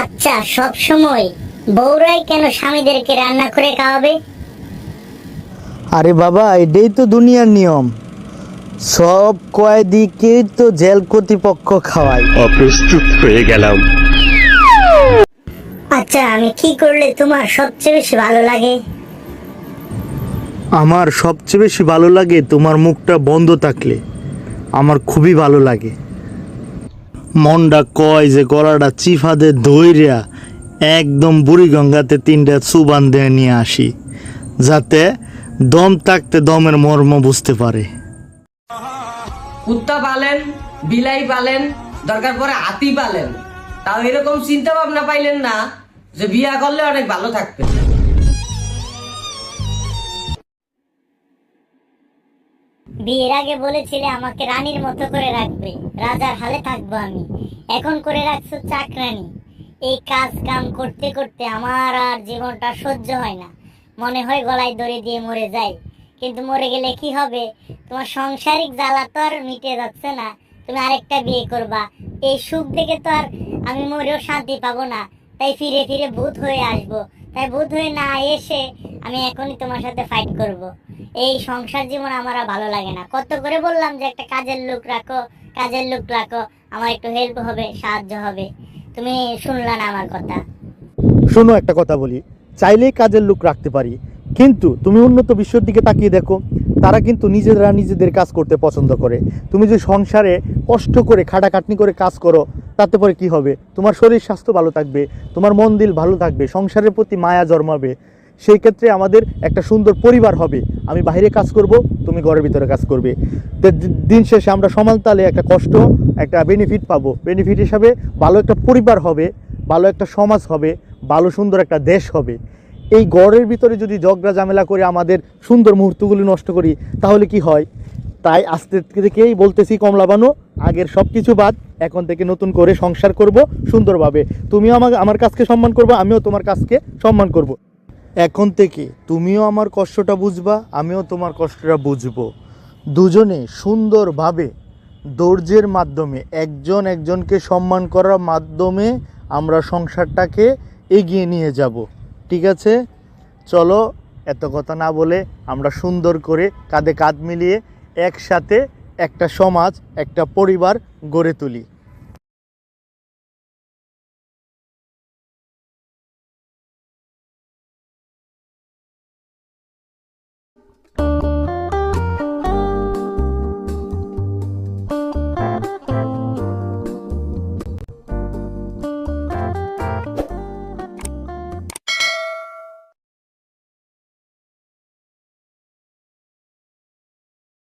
আচ্ছা সব সময় বউরাই কেন স্বামীদেরকে রান্না করে খাওয়াবে? আরে বাবা এটাই তো দুনিয়ার নিয়ম। সব কয়েদিকে তো জেল কর্তৃপক্ষ খাওয়ায়। অপ্রস্তুত হয়ে গেলাম। আচ্ছা আমি কি করলে তোমার সবচেয়ে বেশি ভালো লাগে? আমার সবচেয়ে বেশি ভালো লাগে তোমার মুখটা বন্ধ থাকলে। আমার খুবই ভালো লাগে। মনটা কয় যে গলাটা চিফাদে দইরা একদম বুড়িগঙ্গাতে তিনটা সুবান দিয়ে নিয়ে আসি, যাতে দম থাকতে দমের মর্ম বুঝতে পারে। কুত্তা পালেন, বিলাই পালেন, দরকার পরে হাতি পালেন। তাও এরকম চিন্তা ভাবনা পাইলেন না যে বিয়া করলে অনেক ভালো থাকতেন বিয়ের আগে বলেছিলে আমাকে রানীর মতো করে রাখবে। রাজার হালে থাকব আমি। এখন করে রাখছো চাকরানি। এই কাজ কাম করতে করতে আমার আর জীবনটা সহ্য হয় না। মনে হয় গলায় দড়ি দিয়ে মরে যাই। কিন্তু মরে গেলে কি হবে? তোমার সংসারিক জ্বালা তো আর মিটে যাচ্ছে না। তুমি আরেকটা বিয়ে করবা। এই সুখ দেখে তো আর আমি মরেও শান্তি পাবো না। তাই ফিরে ফিরে ভূত হয়ে আসব। তাই ভূত হয়ে না এসে আমি এখনই তোমার সাথে ফাইট করব। এই সংসার জীবন আমার ভালো লাগে না। কত করে বললাম যে একটা কাজের লোক রাখো, কাজের লোক রাখো, আমার একটু হেল্প হবে, সাহায্য হবে। তুমি শুনলা না আমার কথা। শোনো, একটা কথা বলি। চাইলেই কাজের লোক রাখতে পারি, কিন্তু তুমি উন্নত বিশ্বের দিকে তাকিয়ে দেখো, তারা কিন্তু নিজেরা নিজেদের কাজ করতে পছন্দ করে। তুমি যে সংসারে কষ্ট করে, খাটাখাটনি করে কাজ করো, তাতে পরে কি হবে? তোমার শরীর স্বাস্থ্য ভালো থাকবে, তোমার মন দিল ভালো থাকবে, সংসারের প্রতি মায়া জন্মাবে। সেই ক্ষেত্রে আমাদের একটা সুন্দর পরিবার হবে। আমি বাইরে কাজ করব, তুমি ঘরের ভিতরে কাজ করবে। দিন শেষে আমরা সমান তালে একটা কষ্ট, একটা বেনিফিট পাবো। বেনিফিট হিসাবে ভালো একটা পরিবার হবে, ভালো একটা সমাজ হবে, ভালো সুন্দর একটা দেশ হবে। এই গড়ের ভিতরে যদি ঝগড়া ঝামেলা করে আমাদের সুন্দর মুহূর্তগুলি নষ্ট করি, তাহলে কি হয়? তাই আস্তে থেকেই বলতেছি, কমলা বানু, আগের সব কিছু বাদ, এখন থেকে নতুন করে সংসার করব সুন্দরভাবে। তুমিও আমাকে, আমার কাজকে সম্মান করব, আমিও তোমার কাজকে সম্মান করব। এখন থেকে তুমিও আমার কষ্টটা বুঝবা, আমিও তোমার কষ্টটা বুঝব। দুজনে সুন্দরভাবে ধৈর্যের মাধ্যমে, একজন একজনকে সম্মান করার মাধ্যমে আমরা সংসারটাকে এগিয়ে নিয়ে যাব। ঠিক আছে? চলো, এত কথা না বলে আমরা সুন্দর করে কাঁধে কাঁধ মিলিয়ে একসাথে একটা সমাজ, একটা পরিবার গড়ে তুলি।